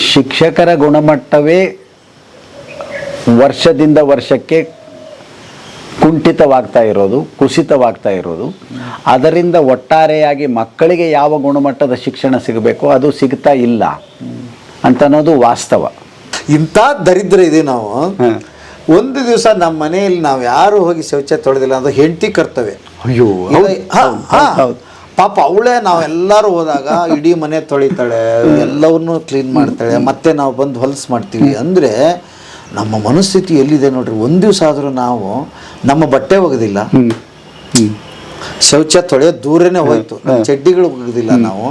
ಶಿಕ್ಷಕರ ಗುಣಮಟ್ಟವೇ ವರ್ಷದಿಂದ ವರ್ಷಕ್ಕೆ ಕುಂಠಿತವಾಗ್ತಾ ಇರೋದು ಕುಸಿತವಾಗ್ತಾ ಇರೋದು. ಅದರಿಂದ ಒಟ್ಟಾರೆಯಾಗಿ ಮಕ್ಕಳಿಗೆ ಯಾವ ಗುಣಮಟ್ಟದ ಶಿಕ್ಷಣ ಸಿಗಬೇಕು ಅದು ಸಿಗ್ತಾ ಇಲ್ಲ ಅಂತ ಅನ್ನೋದು ವಾಸ್ತವ. ಇಂಥ ದರಿದ್ರ ಇದೆ ನಾವು. ಒಂದು ದಿವಸ ನಮ್ಮ ಮನೆಯಲ್ಲಿ ನಾವು ಯಾರು ಹೋಗಿ ಶೌಚ ತೊಳೆದಿಲ್ಲ ಅದು ಹೆಂಡತಿ ಕರ್ತವ್ಯ. ಅಯ್ಯೋ ಹೌದು. ಪಾಪ ಅವಳೇ ನಾವೆಲ್ಲರೂ ಹೋದಾಗ ಇಡೀ ಮನೆ ತೊಳಿತಾಳೆ ಎಲ್ಲವನ್ನೂ ಕ್ಲೀನ್ ಮಾಡ್ತಾಳೆ ಮತ್ತೆ ನಾವು ಬಂದು ಹೊಲಸು ಮಾಡ್ತೀವಿ ಅಂದರೆ ನಮ್ಮ ಮನಸ್ಥಿತಿ ಎಲ್ಲಿದೆ ನೋಡ್ರಿ ಒಂದು ದಿವಸ ಆದರೂ ನಾವು ನಮ್ಮ ಬಟ್ಟೆ ಒಗೆದಿಲ್ಲ. ಶೌಚ ತೊಳೆಯೋ ದೂರನೇ ಹೋಯ್ತು ಚಡ್ಡಿಗಳು ಒಗೆದಿಲ್ಲ ನಾವು.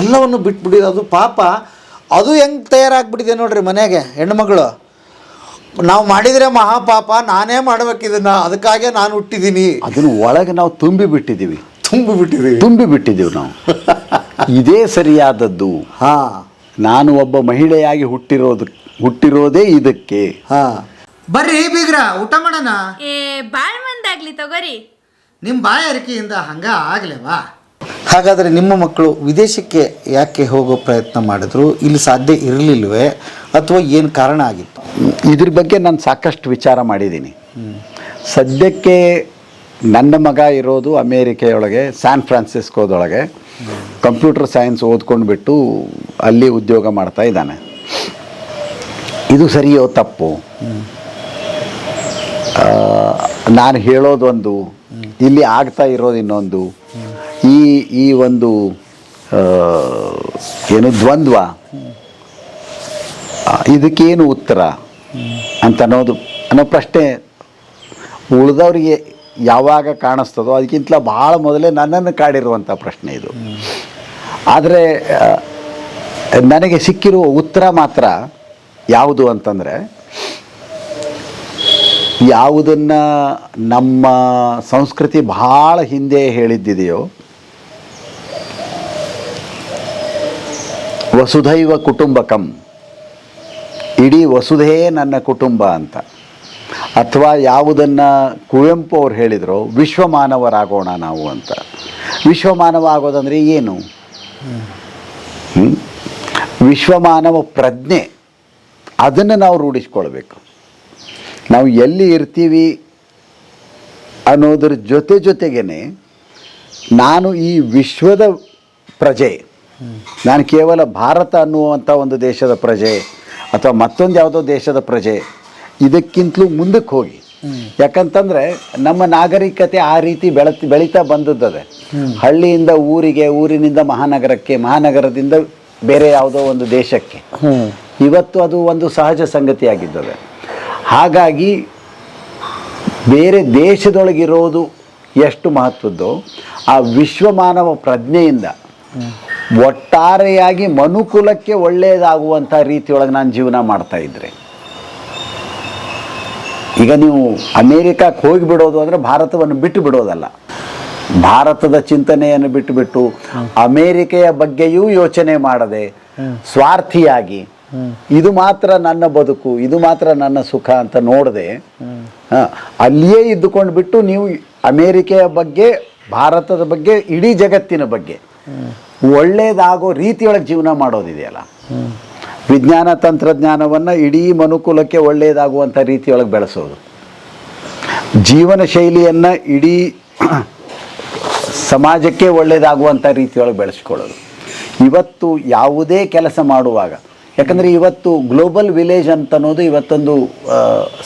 ಎಲ್ಲವನ್ನು ಬಿಟ್ಬಿಡಿ ಅದು ಪಾಪ ಅದು ಹೆಂಗೆ ತಯಾರಾಗ್ಬಿಟ್ಟಿದೆ ನೋಡ್ರಿ ಮನೆಗೆ ಹೆಣ್ಮಗಳು ನಾವು ಮಾಡಿದರೆ ಮಹಾಪಾಪ ನಾನೇ ಮಾಡ್ಬೇಕು ಇದನ್ನ ಅದಕ್ಕಾಗೆ ನಾನು ಹುಟ್ಟಿದ್ದೀನಿ ಅದನ್ನು ಒಳಗೆ ನಾವು ತುಂಬಿ ಬಿಟ್ಟಿದ್ದೀವಿ. ತುಂಬಿ ಬಿಟ್ಟಿದ್ದೀವಿ ತುಂಬಿ ಬಿಟ್ಟಿದ್ದೀವಿ ನಾವು. ಇದೇ ಸರಿಯಾದದ್ದು. ಹಾ. ನಾನು ಒಬ್ಬ ಮಹಿಳೆಯಾಗಿ ಹುಟ್ಟಿರೋದು ಹುಟ್ಟಿರೋದೇ ಇದಕ್ಕೆ. ಹಾ. ಬರ್ರಿ ಬೀಗ್ರ ಊಟ ಮಾಡೋಣ? ಏ ಬಾಳ್ ಮಂದಾಗ್ಲಿ ತಗೋರಿ. ನಿಮ್ಮ ಬಾಯಾರಿಕೆಯಿಂದ ಹಂಗ ಆಗ್ಲೇವಾ? ಹಾಗಾದರೆ ನಿಮ್ಮ ಮಕ್ಕಳು ವಿದೇಶಕ್ಕೆ ಯಾಕೆ ಹೋಗೋ ಪ್ರಯತ್ನ ಮಾಡಿದ್ರು ಇಲ್ಲಿ ಸಾಧ್ಯ ಇರಲಿಲ್ವೇ ಅಥವಾ ಏನು ಕಾರಣ ಆಗಿತ್ತು? ಇದ್ರ ಬಗ್ಗೆ ನಾನು ಸಾಕಷ್ಟು ವಿಚಾರ ಮಾಡಿದ್ದೀನಿ. ಸದ್ಯಕ್ಕೆ ನನ್ನ ಮಗ ಇರೋದು ಅಮೇರಿಕೆಯೊಳಗೆ ಸ್ಯಾನ್ ಫ್ರಾನ್ಸಿಸ್ಕೋದೊಳಗೆ ಕಂಪ್ಯೂಟರ್ ಸೈನ್ಸ್ ಓದ್ಕೊಂಡ್ಬಿಟ್ಟು ಅಲ್ಲಿ ಉದ್ಯೋಗ ಮಾಡ್ತಾ ಇದ್ದಾನೆ. ಇದು ಸರಿಯೋ ತಪ್ಪು? ನಾನು ಹೇಳೋದೊಂದು, ಇಲ್ಲಿ ಆಗ್ತಾ ಇರೋದು ಇನ್ನೊಂದು. ಈ ಈ ಒಂದು ಏನು ದ್ವಂದ್ವ ಇದಕ್ಕೇನು ಉತ್ತರ? ಅಂತ ಅನ್ನೋದು, ಅನ್ನೋ ಪ್ರಶ್ನೆ ಉಳಿದವರಿಗೆ ಯಾವಾಗ ಕಾಣಿಸ್ತದೋ ಅದಕ್ಕಿಂತ ಭಾಳ ಮೊದಲೇ ನನ್ನನ್ನು ಕಾಡಿರುವಂಥ ಪ್ರಶ್ನೆ ಇದು. ಆದರೆ ನನಗೆ ಸಿಕ್ಕಿರುವ ಉತ್ತರ ಮಾತ್ರ ಯಾವುದು ಅಂತಂದರೆ, ಯಾವುದನ್ನು ನಮ್ಮ ಸಂಸ್ಕೃತಿ ಭಾಳ ಹಿಂದೆ ಹೇಳಿದ್ದಿದೆಯೋ, ವಸುಧೈವ ಕುಟುಂಬಕಂ, ಇಡೀ ವಸುಧೆಯೇ ನನ್ನ ಕುಟುಂಬ ಅಂತ. ಅಥವಾ ಯಾವುದನ್ನು ಕುವೆಂಪು ಅವ್ರು ಹೇಳಿದರು, ವಿಶ್ವಮಾನವರಾಗೋಣ ನಾವು ಅಂತ. ವಿಶ್ವಮಾನವ ಆಗೋದಂದರೆ ಏನು? ವಿಶ್ವಮಾನವ ಪ್ರಜ್ಞೆ, ಅದನ್ನು ನಾವು ರೂಢಿಸ್ಕೊಳ್ಬೇಕು. ನಾವು ಎಲ್ಲಿ ಇರ್ತೀವಿ ಅನ್ನೋದ್ರ ಜೊತೆ ಜೊತೆಗೇನೆ ನಾನು ಈ ವಿಶ್ವದ ಪ್ರಜೆ, ನಾನು ಕೇವಲ ಭಾರತ ಅನ್ನುವಂಥ ಒಂದು ದೇಶದ ಪ್ರಜೆ ಅಥವಾ ಮತ್ತೊಂದು ಯಾವುದೋ ದೇಶದ ಪ್ರಜೆ ಇದಕ್ಕಿಂತಲೂ ಮುಂದಕ್ಕೆ ಹೋಗಿ. ಯಾಕಂತಂದರೆ ನಮ್ಮ ನಾಗರಿಕತೆ ಆ ರೀತಿ ಬೆಳತ್, ಬೆಳೀತಾ ಬಂದದ್ದದೆ ಹಳ್ಳಿಯಿಂದ ಊರಿಗೆ, ಊರಿನಿಂದ ಮಹಾನಗರಕ್ಕೆ, ಮಹಾನಗರದಿಂದ ಬೇರೆ ಯಾವುದೋ ಒಂದು ದೇಶಕ್ಕೆ. ಇವತ್ತು ಅದು ಒಂದು ಸಹಜ ಸಂಗತಿಯಾಗಿದ್ದದೆ ಹಾಗಾಗಿ ಬೇರೆ ದೇಶದೊಳಗಿರೋದು ಎಷ್ಟು ಮಹತ್ವದ್ದು, ಆ ವಿಶ್ವಮಾನವ ಪ್ರಜ್ಞೆಯಿಂದ ಒಟ್ಟಾರೆಯಾಗಿ ಮನುಕುಲಕ್ಕೆ ಒಳ್ಳೆಯದಾಗುವಂಥ ರೀತಿಯೊಳಗೆ ನಾನು ಜೀವನ ಮಾಡ್ತಾ ಇದ್ದರೆ ಈಗ ನೀವು ಅಮೇರಿಕಕ್ಕೆ ಹೋಗಿಬಿಡೋದು ಅಂದರೆ ಭಾರತವನ್ನು ಬಿಟ್ಟು ಬಿಡೋದಲ್ಲ. ಭಾರತದ ಚಿಂತನೆಯನ್ನು ಬಿಟ್ಟುಬಿಟ್ಟು ಅಮೇರಿಕೆಯ ಬಗ್ಗೆಯೂ ಯೋಚನೆ ಮಾಡದೆ ಸ್ವಾರ್ಥಿಯಾಗಿ ಇದು ಮಾತ್ರ ನನ್ನ ಬದುಕು, ಇದು ಮಾತ್ರ ನನ್ನ ಸುಖ ಅಂತ ನೋಡದೆ ಅಲ್ಲಿಯೇ ಇದ್ದುಕೊಂಡು ಬಿಟ್ಟು ನೀವು ಅಮೇರಿಕೆಯ ಬಗ್ಗೆ, ಭಾರತದ ಬಗ್ಗೆ, ಇಡೀ ಜಗತ್ತಿನ ಬಗ್ಗೆ ಒಳ್ಳೇದಾಗೋ ರೀತಿಯೊಳಗೆ ಜೀವನ ಮಾಡೋದಿದೆಯಲ್ಲ. ವಿಜ್ಞಾನ ತಂತ್ರಜ್ಞಾನವನ್ನು ಇಡೀ ಮನುಕುಲಕ್ಕೆ ಒಳ್ಳೆಯದಾಗುವಂಥ ರೀತಿಯೊಳಗೆ ಬೆಳೆಸೋದು. ಜೀವನ ಶೈಲಿಯನ್ನು ಇಡೀ ಸಮಾಜಕ್ಕೆ ಒಳ್ಳೆಯದಾಗುವಂಥ ರೀತಿಯೊಳಗೆ ಬೆಳೆಸ್ಕೊಳ್ಳೋದು. ಇವತ್ತು ಯಾವುದೇ ಕೆಲಸ ಮಾಡುವಾಗ, ಯಾಕಂದರೆ ಇವತ್ತು ಗ್ಲೋಬಲ್ ವಿಲೇಜ್ ಅಂತ ಅನ್ನೋದು ಇವತ್ತೊಂದು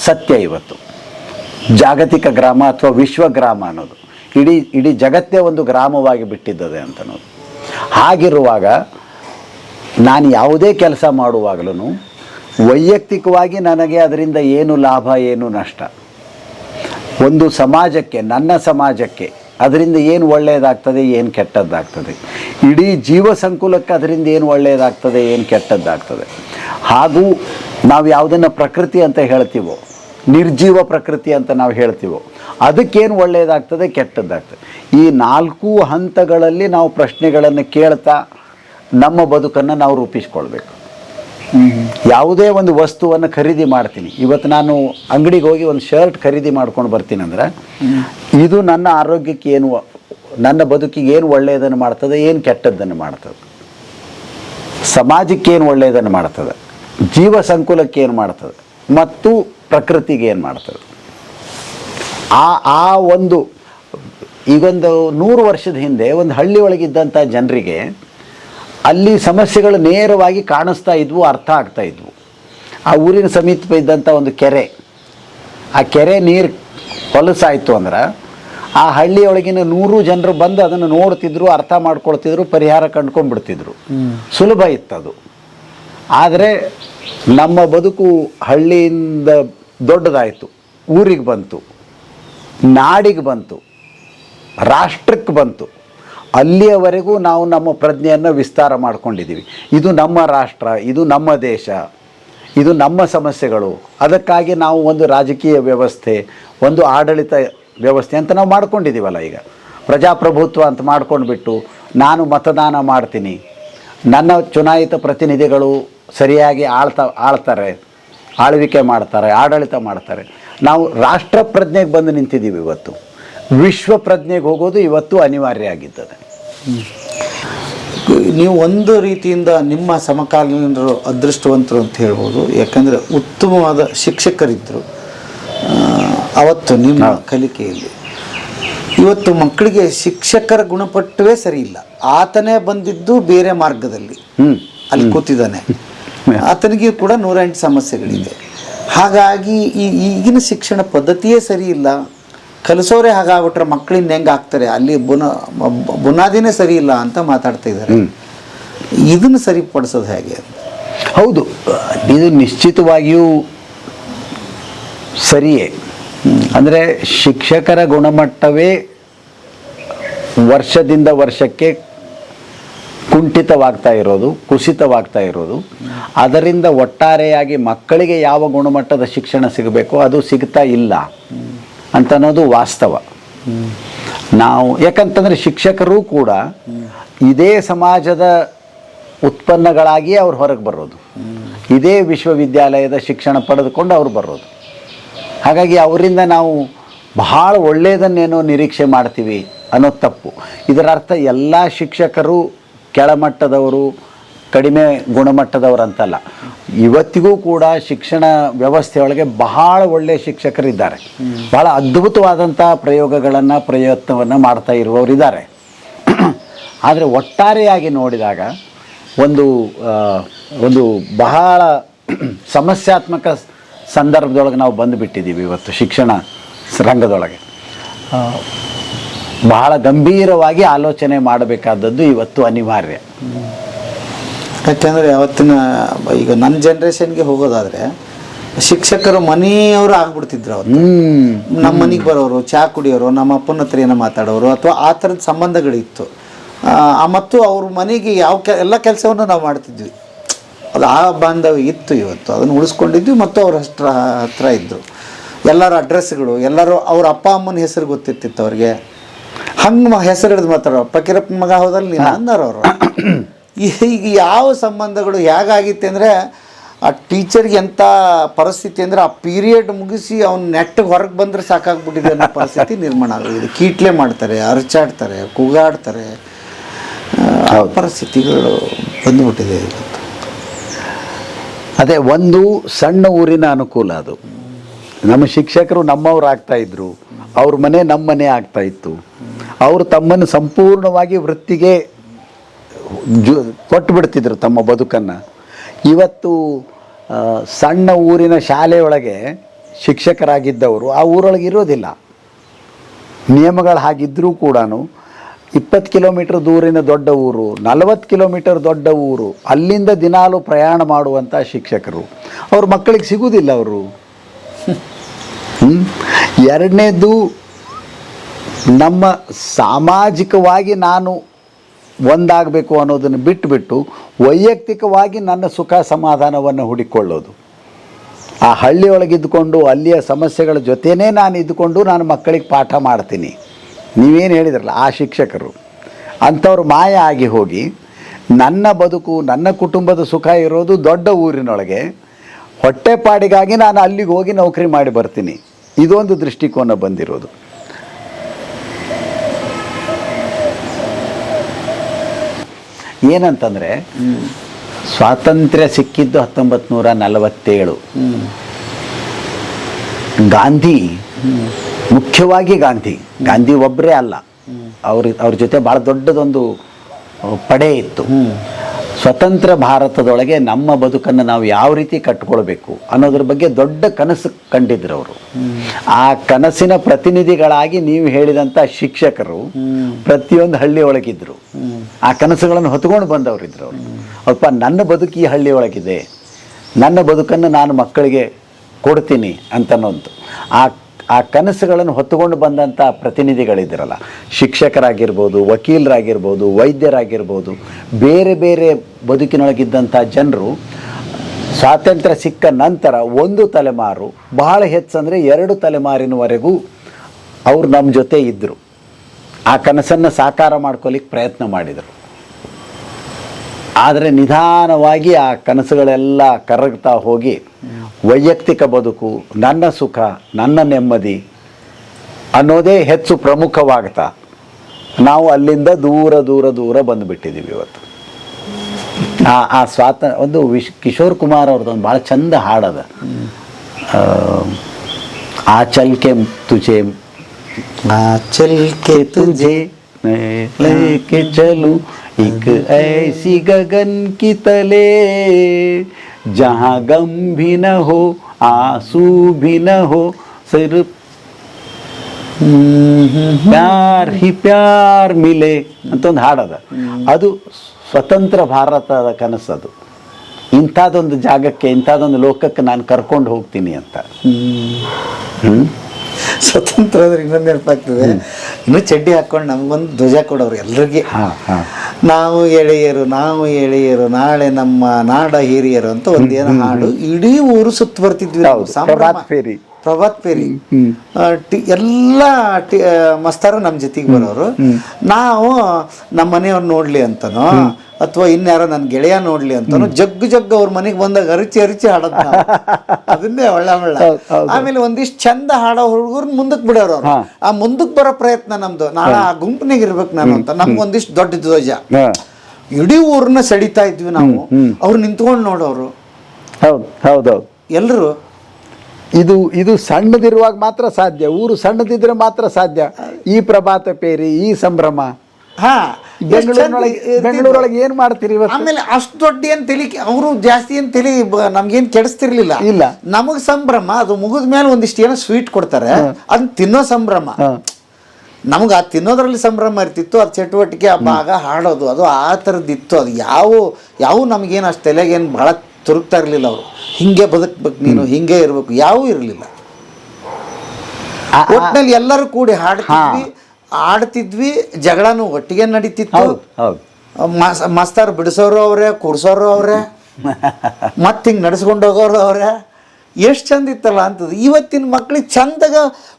ಸತ್ಯ ಇವತ್ತು. ಜಾಗತಿಕ ಗ್ರಾಮ ಅಥವಾ ವಿಶ್ವ ಗ್ರಾಮ ಅನ್ನೋದು. ಇಡೀ ಇಡೀ ಜಗತ್ತೇ ಒಂದು ಗ್ರಾಮವಾಗಿ ಬಿಟ್ಟಿದ್ದದೆ ಅಂತ ಅನ್ನೋದು ಹಾಗಿರುವಾಗ ನಾನು ಯಾವುದೇ ಕೆಲಸ ಮಾಡುವಾಗಲೂ ವೈಯಕ್ತಿಕವಾಗಿ ನನಗೆ ಅದರಿಂದ ಏನು ಲಾಭ, ಏನು ನಷ್ಟ. ಒಂದು ಸಮಾಜಕ್ಕೆ, ನನ್ನ ಸಮಾಜಕ್ಕೆ ಅದರಿಂದ ಏನು ಒಳ್ಳೆಯದಾಗ್ತದೆ, ಏನು ಕೆಟ್ಟದ್ದಾಗ್ತದೆ. ಇಡೀ ಜೀವ ಸಂಕುಲಕ್ಕೆ ಅದರಿಂದ ಏನು ಒಳ್ಳೆಯದಾಗ್ತದೆ, ಏನು ಕೆಟ್ಟದ್ದಾಗ್ತದೆ. ಹಾಗೂ ನಾವು ಯಾವುದನ್ನು ಪ್ರಕೃತಿ ಅಂತ ಹೇಳ್ತೀವೋ, ನಿರ್ಜೀವ ಪ್ರಕೃತಿ ಅಂತ ನಾವು ಹೇಳ್ತೀವೋ, ಅದಕ್ಕೇನು ಒಳ್ಳೆಯದಾಗ್ತದೆ, ಕೆಟ್ಟದ್ದಾಗ್ತದೆ. ಈ ನಾಲ್ಕು ಹಂತಗಳಲ್ಲಿ ನಾವು ಪ್ರಶ್ನೆಗಳನ್ನು ಕೇಳ್ತಾ ನಮ್ಮ ಬದುಕನ್ನು ನಾವು ರೂಪಿಸ್ಕೊಳ್ಬೇಕು. ಯಾವುದೇ ಒಂದು ವಸ್ತುವನ್ನು ಖರೀದಿ ಮಾಡ್ತೀನಿ. ಇವತ್ತು ನಾನು ಅಂಗಡಿಗೆ ಹೋಗಿ ಒಂದು ಶರ್ಟ್ ಖರೀದಿ ಮಾಡ್ಕೊಂಡು ಬರ್ತೀನಿ ಅಂದರೆ, ಇದು ನನ್ನ ಆರೋಗ್ಯಕ್ಕೆ ಏನು, ನನ್ನ ಬದುಕಿಗೆ ಏನು ಒಳ್ಳೆಯದನ್ನು ಮಾಡ್ತದೆ, ಏನು ಕೆಟ್ಟದ್ದನ್ನು ಮಾಡ್ತದೆ. ಸಮಾಜಕ್ಕೆ ಏನು ಒಳ್ಳೆಯದನ್ನು ಮಾಡ್ತದೆ. ಜೀವ ಸಂಕುಲಕ್ಕೆ ಏನು ಮಾಡ್ತದೆ. ಮತ್ತು ಪ್ರಕೃತಿಗೆ ಏನು ಮಾಡ್ತದೆ. ಆ ಆ ಒಂದು ಈಗೊಂದು ನೂರು ವರ್ಷದ ಹಿಂದೆ ಒಂದು ಹಳ್ಳಿ ಒಳಗಿದ್ದಂಥ ಜನರಿಗೆ ಅಲ್ಲಿ ಸಮಸ್ಯೆಗಳು ನೇರವಾಗಿ ಕಾಣಿಸ್ತಾ ಇದ್ವು, ಅರ್ಥ ಆಗ್ತಾ ಇದ್ವು. ಆ ಊರಿನ ಸಮೀಪ ಇದ್ದಂಥ ಒಂದು ಕೆರೆ, ಆ ಕೆರೆ ನೀರು ಹೊಲಸಾಯಿತು ಅಂದ್ರೆ ಆ ಹಳ್ಳಿಯೊಳಗಿನ ನೂರು ಜನರು ಬಂದು ಅದನ್ನು ನೋಡ್ತಿದ್ರು, ಅರ್ಥ ಮಾಡ್ಕೊಳ್ತಿದ್ರು, ಪರಿಹಾರ ಕಂಡ್ಕೊಂಡ್ಬಿಡ್ತಿದ್ರು. ಸುಲಭ ಇತ್ತದು. ಆದರೆ ನಮ್ಮ ಬದುಕು ಹಳ್ಳಿಯಿಂದ ದೊಡ್ಡದಾಯಿತು, ಊರಿಗೆ ಬಂತು, ನಾಡಿಗೆ ಬಂತು ರಾಷ್ಟ್ರಕ್ಕೆ ಬಂತು. ಅಲ್ಲಿಯವರೆಗೂ ನಾವು ನಮ್ಮ ಪ್ರಜ್ಞೆಯನ್ನು ವಿಸ್ತಾರ ಮಾಡ್ಕೊಂಡಿದ್ದೀವಿ. ಇದು ನಮ್ಮ ರಾಷ್ಟ್ರ, ಇದು ನಮ್ಮ ದೇಶ, ಇದು ನಮ್ಮ ಸಮಸ್ಯೆಗಳು. ಅದಕ್ಕಾಗಿ ನಾವು ಒಂದು ರಾಜಕೀಯ ವ್ಯವಸ್ಥೆ, ಒಂದು ಆಡಳಿತ ವ್ಯವಸ್ಥೆ ಅಂತ ನಾವು ಮಾಡ್ಕೊಂಡಿದ್ದೀವಲ್ಲ ಈಗ. ಪ್ರಜಾಪ್ರಭುತ್ವ ಅಂತ ಮಾಡ್ಕೊಂಡ್ಬಿಟ್ಟು ನಾನು ಮತದಾನ ಮಾಡ್ತೀನಿ. ನನ್ನ ಚುನಾಯಿತ ಪ್ರತಿನಿಧಿಗಳು ಸರಿಯಾಗಿ ಆಳ್ತಾ, ಆಳ್ತಾರೆ, ಆಳ್ವಿಕೆ ಮಾಡ್ತಾರೆ, ಆಡಳಿತ ಮಾಡ್ತಾರೆ. ನಾವು ರಾಷ್ಟ್ರ ಪ್ರಜ್ಞೆಗೆ ಬಂದು ನಿಂತಿದ್ದೀವಿ ಇವತ್ತು. ವಿಶ್ವ ಪ್ರಜ್ಞೆಗೆ ಹೋಗೋದು ಇವತ್ತು ಅನಿವಾರ್ಯ ಆಗಿತ್ತದೆ ನೀವು ಒಂದು ರೀತಿಯಿಂದ ನಿಮ್ಮ ಸಮಕಾಲೀನರು ಅದೃಷ್ಟವಂತರು ಅಂತ ಹೇಳ್ಬೋದು. ಯಾಕಂದರೆ ಉತ್ತಮವಾದ ಶಿಕ್ಷಕರಿದ್ದರು ಅವತ್ತು ನಿಮ್ಮ ಕಲಿಕೆಯಲ್ಲಿ. ಇವತ್ತು ಮಕ್ಕಳಿಗೆ ಶಿಕ್ಷಕರ ಗುಣಪಟ್ಟವೇ ಸರಿ ಇಲ್ಲ. ಆತನೇ ಬಂದಿದ್ದು ಬೇರೆ ಮಾರ್ಗದಲ್ಲಿ. ಅಲ್ಲಿ ಕೂತಿದ್ದಾನೆ. ಆತನಿಗೆ ಕೂಡ ನೂರೆಂಟು ಸಮಸ್ಯೆಗಳಿದೆ. ಹಾಗಾಗಿ ಈ ಈಗಿನ ಶಿಕ್ಷಣ ಪದ್ಧತಿಯೇ ಸರಿ ಇಲ್ಲ. ಕಲಿಸೋರೆ ಹಾಗಾಗ್ಬಿಟ್ರೆ ಮಕ್ಕಳಿಂದ ಹೆಂಗೆ ಆಗ್ತಾರೆ? ಅಲ್ಲಿ ಬುನ ಬುನಾದಿನೇ ಸರಿ ಇಲ್ಲ ಅಂತ ಮಾತಾಡ್ತಾ ಇದ್ದಾರೆ. ಇದನ್ನು ಸರಿಪಡಿಸೋದು ಹೇಗೆ ಹೌದು. ಇದು ನಿಶ್ಚಿತವಾಗಿಯೂ ಸರಿಯೇ. ಅಂದರೆ ಶಿಕ್ಷಕರ ಗುಣಮಟ್ಟವೇ ವರ್ಷದಿಂದ ವರ್ಷಕ್ಕೆ ಕುಂಠಿತವಾಗ್ತಾ ಇರೋದು ಕುಸಿತವಾಗ್ತಾ ಇರೋದು. ಅದರಿಂದ ಒಟ್ಟಾರೆಯಾಗಿ ಮಕ್ಕಳಿಗೆ ಯಾವ ಗುಣಮಟ್ಟದ ಶಿಕ್ಷಣ ಸಿಗಬೇಕೋ ಅದು ಸಿಗ್ತಾ ಇಲ್ಲ. ಅಂತ ಅನ್ನೋದು ವಾಸ್ತವ. ನಾವು ಯಾಕಂತಂದರೆ ಶಿಕ್ಷಕರು ಕೂಡ ಇದೇ ಸಮಾಜದ ಉತ್ಪನ್ನಗಳಾಗಿ ಅವ್ರು ಹೊರಗೆ ಬರೋದು. ಇದೇ ವಿಶ್ವವಿದ್ಯಾಲಯದ ಶಿಕ್ಷಣ ಪಡೆದುಕೊಂಡು ಅವ್ರು ಬರೋದು. ಹಾಗಾಗಿ ಅವರಿಂದ ನಾವು ಬಹಳ ಒಳ್ಳೆಯದನ್ನೇನೋ ನಿರೀಕ್ಷೆ ಮಾಡ್ತೀವಿ ಅನ್ನೋದು ತಪ್ಪು. ಇದರ ಅರ್ಥ ಎಲ್ಲ ಶಿಕ್ಷಕರು ಕೆಳಮಟ್ಟದವರು ಕಡಿಮೆ ಗುಣಮಟ್ಟದವರಂತಲ್ಲ. ಇವತ್ತಿಗೂ ಕೂಡ ಶಿಕ್ಷಣ ವ್ಯವಸ್ಥೆಯೊಳಗೆ ಬಹಳ ಒಳ್ಳೆಯ ಶಿಕ್ಷಕರಿದ್ದಾರೆ. ಬಹಳ ಅದ್ಭುತವಾದಂಥ ಪ್ರಯೋಗಗಳನ್ನು, ಪ್ರಯತ್ನವನ್ನು ಮಾಡ್ತಾ ಇರುವವರಿದ್ದಾರೆ. ಆದರೆ ಒಟ್ಟಾರೆಯಾಗಿ ನೋಡಿದಾಗ ಒಂದು ಒಂದು ಬಹಳ ಸಮಸ್ಯಾತ್ಮಕ ಸಂದರ್ಭದೊಳಗೆ ನಾವು ಬಂದುಬಿಟ್ಟಿದ್ದೀವಿ ಇವತ್ತು ಶಿಕ್ಷಣ ರಂಗದೊಳಗೆ. ಬಹಳ ಗಂಭೀರವಾಗಿ ಆಲೋಚನೆ ಮಾಡಬೇಕಾದದ್ದು ಇವತ್ತು ಅನಿವಾರ್ಯ. ಯಾಕೆಂದರೆ ಯಾವತ್ತಿನ ಈಗ ನನ್ನ ಜನ್ರೇಷನ್ಗೆ ಹೋಗೋದಾದರೆ ಶಿಕ್ಷಕರು ಮನೆಯವರು ಆಗ್ಬಿಡ್ತಿದ್ರು ಅವ್ರು ನಮ್ಮ ಮನೆಗೆ ಬರೋರು ಚಹಾ ಕುಡಿಯೋರು ನಮ್ಮ ಅಪ್ಪನ ಹತ್ರ ಏನೋ ಮಾತಾಡೋರು ಅಥವಾ ಆ ಥರದ ಸಂಬಂಧಗಳಿತ್ತು. ಆ, ಮತ್ತು ಅವ್ರ ಮನೆಗೆ ಯಾವ ಕೆ ಎಲ್ಲ ಕೆಲಸವನ್ನು ನಾವು ಮಾಡ್ತಿದ್ವಿ. ಅದು ಆ ಬಾಂಧವ್ಯ ಇತ್ತು ಇವತ್ತು. ಅದನ್ನು ಉಳಿಸ್ಕೊಂಡಿದ್ವಿ ಮತ್ತು ಅವ್ರ ಹತ್ರ ಹತ್ರ ಇದ್ದರು ಎಲ್ಲರ ಅಡ್ರೆಸ್ಗಳು ಎಲ್ಲರೂ ಅವ್ರ ಅಪ್ಪ ಅಮ್ಮನ ಹೆಸರು ಗೊತ್ತಿತ್ತಿತ್ತು ಅವ್ರಿಗೆ. ಹಂಗೆ ಹೆಸರು ಹಿಡಿದು ಮಾತಾಡೋ ಪಕೀರಪ್ಪ ಮಗ ಹೋದಲ್ಲಿ ನೀನು ಅಂದರು ಅವರು. ಈಗ ಯಾವ ಸಂಬಂಧಗಳು ಹೇಗಾಗಿತ್ತು ಅಂದರೆ ಆ ಟೀಚರ್ಗೆ ಎಂಥ ಪರಿಸ್ಥಿತಿ ಅಂದರೆ ಆ ಪೀರಿಯಡ್ ಮುಗಿಸಿ ಅವ್ನು ನೆಟ್ಟಿಗೆ ಹೊರಗೆ ಬಂದರೆ ಸಾಕಾಗ್ಬಿಟ್ಟಿದೆ ಅನ್ನೋ ಪರಿಸ್ಥಿತಿ ನಿರ್ಮಾಣ ಆಗಿದೆ. ಕೀಟ್ಲೆ ಮಾಡ್ತಾರೆ ಅರಚಾಡ್ತಾರೆ ಕೂಗಾಡ್ತಾರೆ. ಆ, ಪರಿಸ್ಥಿತಿಗಳು ಬಂದುಬಿಟ್ಟಿದೆ ಅದೇ ಒಂದು ಸಣ್ಣ ಊರಿನ ಅನುಕೂಲ ಅದು. ನಮ್ಮ ಶಿಕ್ಷಕರು ನಮ್ಮವ್ರು ಆಗ್ತಾ ಇದ್ರು ಅವ್ರ ಮನೆ ನಮ್ಮ ಮನೆ ಆಗ್ತಾ ಇತ್ತು. ಅವರು ತಮ್ಮನ್ನು ಸಂಪೂರ್ಣವಾಗಿ ವೃತ್ತಿಗೆ ಜು ಕೊಟ್ಟು ಬಿಡ್ತಿದ್ರು ತಮ್ಮ ಬದುಕನ್ನು. ಇವತ್ತು ಸಣ್ಣ ಊರಿನ ಶಾಲೆಯೊಳಗೆ ಶಿಕ್ಷಕರಾಗಿದ್ದವರು ಆ ಊರೊಳಗೆ ಇರೋದಿಲ್ಲ. ನಿಯಮಗಳು ಹಾಗಿದ್ದರೂ ಕೂಡ ಇಪ್ಪತ್ತು ಕಿಲೋಮೀಟ್ರ್ ದೂರಿನ ದೊಡ್ಡ ಊರು, ನಲವತ್ತು ಕಿಲೋಮೀಟರ್ ದೊಡ್ಡ ಊರು, ಅಲ್ಲಿಂದ ದಿನಾಲು ಪ್ರಯಾಣ ಮಾಡುವಂಥ ಶಿಕ್ಷಕರು. ಅವ್ರ ಮಕ್ಕಳಿಗೆ ಸಿಗುವುದಿಲ್ಲ ಅವರು. ಎರಡನೇದು ನಮ್ಮ ಸಾಮಾಜಿಕವಾಗಿ ನಾನು ಒಂದಾಗಬೇಕು ಅನ್ನೋದನ್ನು ಬಿಟ್ಟುಬಿಟ್ಟು ವೈಯಕ್ತಿಕವಾಗಿ ನನ್ನ ಸುಖ ಸಮಾಧಾನವನ್ನು ಹುಡಿಕೊಳ್ಳೋದು. ಆ ಹಳ್ಳಿಯೊಳಗಿದ್ದುಕೊಂಡು ಅಲ್ಲಿಯ ಸಮಸ್ಯೆಗಳ ಜೊತೆನೇ ನಾನು ಇದ್ದುಕೊಂಡು ನಾನು ಮಕ್ಕಳಿಗೆ ಪಾಠ ಮಾಡ್ತೀನಿ. ನೀವೇನು ಹೇಳಿದ್ರಲ್ಲ, ಆ ಶಿಕ್ಷಕರು. ಅಂಥವ್ರು ಮಾಯ ಆಗಿ ಹೋಗಿ, ನನ್ನ ಬದುಕು, ನನ್ನ ಕುಟುಂಬದ ಸುಖ ಇರೋದು ದೊಡ್ಡ ಊರಿನೊಳಗೆ, ಹೊಟ್ಟೆಪಾಡಿಗಾಗಿ ನಾನು ಅಲ್ಲಿಗೆ ಹೋಗಿ ನೌಕರಿ ಮಾಡಿ ಬರ್ತೀನಿ. ಇದೊಂದು ದೃಷ್ಟಿಕೋನ ಬಂದಿರೋದು. ಏನಂತಂದರೆ, ಸ್ವಾತಂತ್ರ್ಯ ಸಿಕ್ಕಿದ್ದು ಹತ್ತೊಂಬತ್ತು ನೂರ ನಲವತ್ತೇಳು. ಗಾಂಧಿ, ಮುಖ್ಯವಾಗಿ ಗಾಂಧಿ ಗಾಂಧಿ ಒಬ್ಬರೇ ಅಲ್ಲ. ಅವ್ರ ಅವ್ರ ಜೊತೆ ಭಾಳ ದೊಡ್ಡದೊಂದು ಪಡೆ ಇತ್ತು. ಸ್ವತಂತ್ರ ಭಾರತದೊಳಗೆ ನಮ್ಮ ಬದುಕನ್ನು ನಾವು ಯಾವ ರೀತಿ ಕಟ್ಕೊಳ್ಬೇಕು ಅನ್ನೋದ್ರ ಬಗ್ಗೆ ದೊಡ್ಡ ಕನಸು ಕಂಡಿದ್ರು ಅವರು. ಆ ಕನಸಿನ ಪ್ರತಿನಿಧಿಗಳಾಗಿ ನೀವು ಹೇಳಿದಂಥ ಶಿಕ್ಷಕರು ಪ್ರತಿಯೊಂದು ಹಳ್ಳಿ ಒಳಗಿದ್ರು ಆ ಕನಸುಗಳನ್ನು ಹೊತ್ಕೊಂಡು ಬಂದವರಿದ್ರು ಅವರು. ಅಪ್ಪ ನನ್ನ ಬದುಕು ಈ ಹಳ್ಳಿ ಒಳಗಿದೆ. ನನ್ನ ಬದುಕನ್ನು ನಾನು ಮಕ್ಕಳಿಗೆ ಕೊಡ್ತೀನಿ ಅಂತನ್ನೋದು ಆ ಆ ಕನಸುಗಳನ್ನು ಹೊತ್ತುಕೊಂಡು ಬಂದಂಥ ಪ್ರತಿನಿಧಿಗಳಿದ್ರಲ್ಲ. ಶಿಕ್ಷಕರಾಗಿರ್ಬೋದು, ವಕೀಲರಾಗಿರ್ಬೋದು, ವೈದ್ಯರಾಗಿರ್ಬೋದು, ಬೇರೆ ಬೇರೆ ಬದುಕಿನೊಳಗಿದ್ದಂಥ ಜನರು ಸ್ವಾತಂತ್ರ್ಯ ಸಿಕ್ಕ ನಂತರ ಒಂದು ತಲೆಮಾರು, ಬಹಳ ಹೆಚ್ಚಂದರೆ ಎರಡು ತಲೆಮಾರಿನವರೆಗೂ ಅವರು ನಮ್ಮ ಜೊತೆ ಇದ್ದರು ಆ ಕನಸನ್ನು ಸಾಕಾರ ಮಾಡ್ಕೊಲಿಕ್ಕೆ ಪ್ರಯತ್ನ ಮಾಡಿದರು. ಆದರೆ ನಿಧಾನವಾಗಿ ಆ ಕನಸುಗಳೆಲ್ಲ ಕರಗ್ತಾ ಹೋಗಿ ವೈಯಕ್ತಿಕ ಬದುಕು ನನ್ನ ಸುಖ ನನ್ನ ನೆಮ್ಮದಿ ಅನ್ನೋದೇ ಹೆಚ್ಚು ಪ್ರಮುಖವಾಗ್ತಾ ನಾವು ಅಲ್ಲಿಂದ ದೂರ ದೂರ ದೂರ ಬಂದುಬಿಟ್ಟಿದ್ದೀವಿ ಇವತ್ತು. ಆ ಆ ಸ್ವಾತ ಒಂದು ವಿಶ್ ಕಿಶೋರ್ ಕುಮಾರ್ ಅವ್ರದ್ದೊಂದು ಭಾಳ ಚಂದ ಹಾಡದ. ಆ, ಚಲ್ಕೆ ತುಚೆ ಚಲ್ के तुझे मैं लेके चलूं एक ऐसी गगन की तले जहाँ गम भी न हो आंसू भी न हो सिर्फ ಪ್ಯಾರ್ ಹಿ ಪ್ಯಾರ್ ಮಿಲೆ ಅಂತ ಒಂದು ಹಾಡದ ಅದು ಸ್ವತಂತ್ರ ಭಾರತದ ಕನಸದು ಇಂಥದ್ದೊಂದು ಜಾಗಕ್ಕೆ ಇಂಥದ್ದೊಂದು ಲೋಕಕ್ಕೆ ನಾನು ಕರ್ಕೊಂಡು ಹೋಗ್ತೀನಿ ಅಂತ ಹ್ಮ್ ಸ್ವತಂತ್ರ ಅಂದ್ರೆ ಇನ್ನೊಂದು ನೆನಪಾಗ್ತದೆ ಇನ್ನು ಚಡ್ಡಿ ಹಾಕೊಂಡು ನಮ್ಗೊಂದು ಧ್ವಜ ಕೊಡೋರು ಎಲ್ರಿಗೆ. ಹಾ ಹಾ. ನಾವು ಎಳೆಯರು ನಾವು ಎಳೆಯರು ನಾಳೆ ನಮ್ಮ ನಾಡ ಹಿರಿಯರು ಅಂತ ಒಂದೇನು ಹಾಡು. ಇಡೀ ಊರು ಸುತ್ತ ಬರ್ತಿದ್ವಿ ನಾವು. ಪ್ರಭಾತ್ ಪೇರಿ ಟಿ- ಎಲ್ಲ ಟಿ ಮಸ್ತಾರು ನಮ್ಮ ಜೊತೆಗೆ ಬರೋರು. ನಾವು ನಮ್ಮ ಮನೆಯವ್ರು ನೋಡ್ಲಿ ಅಂತನೋ ಅಥವಾ ಇನ್ಯಾರ ನನ್ನ ಗೆಳೆಯ ನೋಡ್ಲಿ ಅಂತ ಜಗ್ಗು ಜಗ್ಗು ಅವ್ರ ಮನೆಗೆ ಬಂದಾಗ ಅರಿಚಿ ಅರಿಚಿ ಹಾಡೋದು. ಅದನ್ನೇ ಒಳ್ಳೆ ಒಳ್ಳ. ಆಮೇಲೆ ಒಂದಿಷ್ಟು ಚಂದ ಹಾಡೋ ಹುಡುಗರು ಮುಂದಕ್ಕೆ ಬಿಡೋರು ಅವ್ರು. ಆ ಮುಂದಕ್ಕೆ ಬರೋ ಪ್ರಯತ್ನ ನಮ್ದು. ನಾನು ಆ ಗುಂಪಿನಾಗ ಇರ್ಬೇಕು ನಾನು ಅಂತ. ನಮ್ಗೆ ಒಂದಿಷ್ಟು ದೊಡ್ಡ ಧ್ವಜ. ಇಡೀ ಊರನ್ನ ಸೆಳಿತಾ ಇದ್ವಿ ನಾವು. ಅವ್ರು ನಿಂತ್ಕೊಂಡು ನೋಡೋರು. ಹೌದು ಹೌದೌದು ಎಲ್ಲರೂ ಇದು ಇದು ಸಣ್ಣದಿರುವಾಗ ಮಾತ್ರ ಸಾಧ್ಯ. ಊರು ಸಣ್ಣದಿದ್ರೆ ಮಾತ್ರ ಸಾಧ್ಯ. ಈ ಪ್ರಭಾತ ಪೇರಿ ಈ ಸಂಭ್ರಮ. ಹಾ. ಬೆಂಗಳೂರಿನೊಳಗೆ ಬೆಂಗಳೂರೊಳಗೆ ಏನು ಮಾಡ್ತೀರಿ ಇವತ್ತು? ಆಮೇಲೆ ಅಷ್ಟು ದೊಡ್ಡ ಏನ್ ತಲಿ ಅವರು ಜಾಸ್ತಿ ಏನ್ ತಿಳಿ ಬ- ನಮ್ಗೇನ್ ಕೆಡಿಸ್ತಿರ್ಲಿಲ್ಲ. ಇಲ್ಲ. ನಮಗ್ ಸಂಭ್ರಮ ಅದು ಮುಗಿದ ಮೇಲೆ ಒಂದಿಷ್ಟು ಏನೋ ಸ್ವೀಟ್ ಕೊಡ್ತಾರೆ ಅದನ್ನ ತಿನ್ನೋ ಸಂಭ್ರಮ. ನಮ್ಗ ಆ ತಿನ್ನೋದ್ರಲ್ಲಿ ಸಂಭ್ರಮ ಇರ್ತಿತ್ತು ಅದು ಚಟುವಟಿಕೆ ಆ ಭಾಗ ಹಾಡೋದು ಅದು ಆ ಥರದ್ದಿತ್ತು ಅದು ಯಾವ ಯಾವ ನಮಗೇನು ಅಷ್ಟು ತಲೆಗೇನು ಭಾಳ ತುರುಕ್ತಾ ಇರಲಿಲ್ಲ ಅವರು. ಹಿಂಗೆ ಬದುಕ್ಬೇಕು ನೀನು ಹಿಂಗೆ ಇರಬೇಕು ಯಾವೂ ಇರಲಿಲ್ಲ. ಒಟ್ಟಿನಲ್ಲಿ ಎಲ್ಲರೂ ಕೂಡಿ ಹಾಡ್ತಿದ್ವಿ. ಆಡ್ತಿದ್ವಿ ಜಗಳನು ಒಟ್ಟಿಗೆ ನಡೀತಿತ್ತು. ಹೌದು ಮಸ್ತಾರ್ ಬಿಡಿಸೋರು ಅವರೇ ಕೂರ್ಸೋರು ಅವರೇ ಮತ್ತೆ ಹಿಂಗೆ ನಡ್ಸ್ಕೊಂಡು ಹೋಗೋರು ಅವರೇ ಎಷ್ಟು ಚಂದ ಇತ್ತಲ್ಲ ಅಂತದ್ದು. ಇವತ್ತಿನ ಮಕ್ಳಿಗೆ ಚಂದಾಗ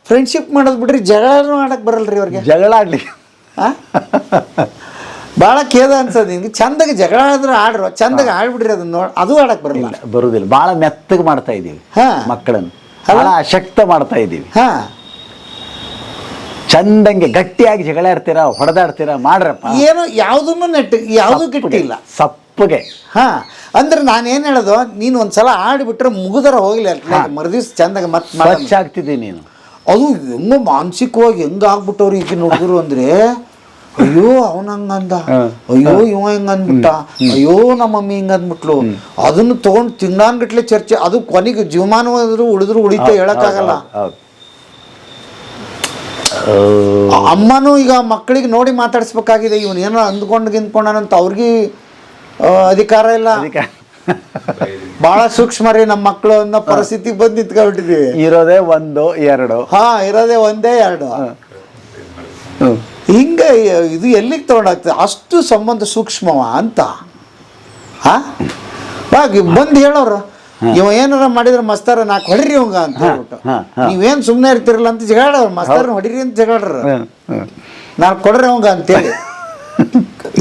ಫ್ರೆಂಡ್ಶಿಪ್ ಮಾಡೋದು ಬಿಡ್ರಿ ಜಗಳನೂ ಆಡಕ್ಕೆ ಬರಲ್ರಿ ಅವ್ರಿಗೆ ಜಗಳ ಆಡ್ಲಿ? ಭಾಳ ಖೇದ ಅನ್ಸದ್ ನಿಮ್ಗೆ ಚಂದಾಗ ಜಗಳ ಆದ್ರೆ ಆಡ್ರು ಚಂದಾಗ ಆಡ್ಬಿಡ್ರಿ ಅದನ್ನ ನೋಡಿ ಅದು ಆಡಕ್ಕೆ ಬರಲ್ಲ. ಬರುವುದಿಲ್ಲ ಭಾಳ ಮೆತ್ತಗೆ ಮಾಡ್ತಾ ಇದ್ದೀವಿ ಹಾ. ಮಕ್ಕಳನ್ನು. ಭಾಳ ಅಶಕ್ತ ಮಾಡ್ತಾ ಇದ್ದೀವಿ ಹಾ. ಚಂದಂಗೆ ಗಟ್ಟಿಯಾಗಿ ಜಗಳ ಇರ್ತೀರ ಹೊಡೆದಾಡ್ತೀರಾ ಮಾಡ್ರಪ್ಪ. ಏನು ಯಾವುದನ್ನು ನೆಟ್ ಯಾವುದೂ ಗಿಟ್ಟಿಲ್ಲ ಸಪ್ಪಗೆ. ಹಾ ಅಂದ್ರೆ ನಾನೇನು ಹೇಳೋದು ನೀನು ಒಂದ್ಸಲ ಆಡಿಬಿಟ್ರೆ ಮುಗಿದರ ಹೋಗ್ಲಿ ಮರುದಿವ್ಸ ಚಂದಾಗ ಮತ್ತೆ. ಸ್ವಚ್ಛ ನೀನು. ಅದು ಹೆಂಗ ಮಾನಸಿಕವಾಗಿ ಹೆಂಗ ಆಗ್ಬಿಟ್ಟವ್ರು ಈಗಿನ ಹುಡುಗರು ಅಂದ್ರೆ ಅಯ್ಯೋ ಅವನ ಹಂಗಂದ. ಅಯ್ಯೋ ಇವ ಹಿಂಗ ಅಂದ್ಬಿಟ್ಟ ಅಯ್ಯೋ ನಮ್ಮ ಮಮ್ಮಿ ಹಿಂಗ ಅಂದ್ಬಿಟ್ಲು ಅದನ್ನ ತಗೊಂಡು ತಿಂಗಳಾನ್ಗಟ್ಲೆ ಚರ್ಚೆ. ಅದು ಕೊನೆಗೆ ಜೀವಮಾನ ಉಳಿದ್ರು ಉಳಿತ ಹೇಳಕ್ಕಾಗಲ್ಲ. ಅಮ್ಮನೂ ಈಗ ಮಕ್ಕಳಿಗೆ ನೋಡಿ ಮಾತಾಡಿಸ್ಬೇಕಾಗಿದೆ ಇವನು ಏನೋ ಅಂದ್ಕೊಂಡು ಗಿಂದ್ಕೊಂಡಂತ ಅವ್ರಿಗೆ ಅಧಿಕಾರ ಇಲ್ಲ. ಬಹಳ ಸೂಕ್ಷ್ಮ ರೀ ನಮ್ಮ ಮಕ್ಕಳು ಅನ್ನೋ ಪರಿಸ್ಥಿತಿ ಬಂದು ನಿಂತ್ಕೊಂಡ್ಬಿಟ್ಟಿದೀವಿ. ಇರೋದೇ ಒಂದು ಎರಡು. ಹಾ ಇರೋದೇ ಒಂದೇ ಎರಡು. ಹಿಂಗ ಇದು ಎಲ್ಲಿಗೆ ತಗೊಂಡಾಗ್ತದೆ? ಅಷ್ಟು ಸಂಬಂಧ ಸೂಕ್ಷ್ಮವ ಅಂತ. ಹಾ? ಬಂದು ಹೇಳೋರು. ಇವ ಏನಾರ ಮಾಡಿದ್ರೆ ಮಸ್ತಾರ ನಾಲ್ಕು ಹೊಡಿರಿ ಹಂಗ ಅಂತ ಹೇಳ್ಬಿಟ್ಟು. ನೀವೇನ್ ಸುಮ್ಮನೆ ಇರ್ತಿರಲ್ಲ ಅಂತ ಜಗಾಡ ಮಸ್ತಾರ ಹೊಡಿರಿ ಅಂತ ಜಗಾಡ್ರ. ನಾ ಹ್ಮ್. ನಾಲ್ಕು ಕೊಡ್ರಿ ಅವಂಗ ಅಂತೇಳಿ.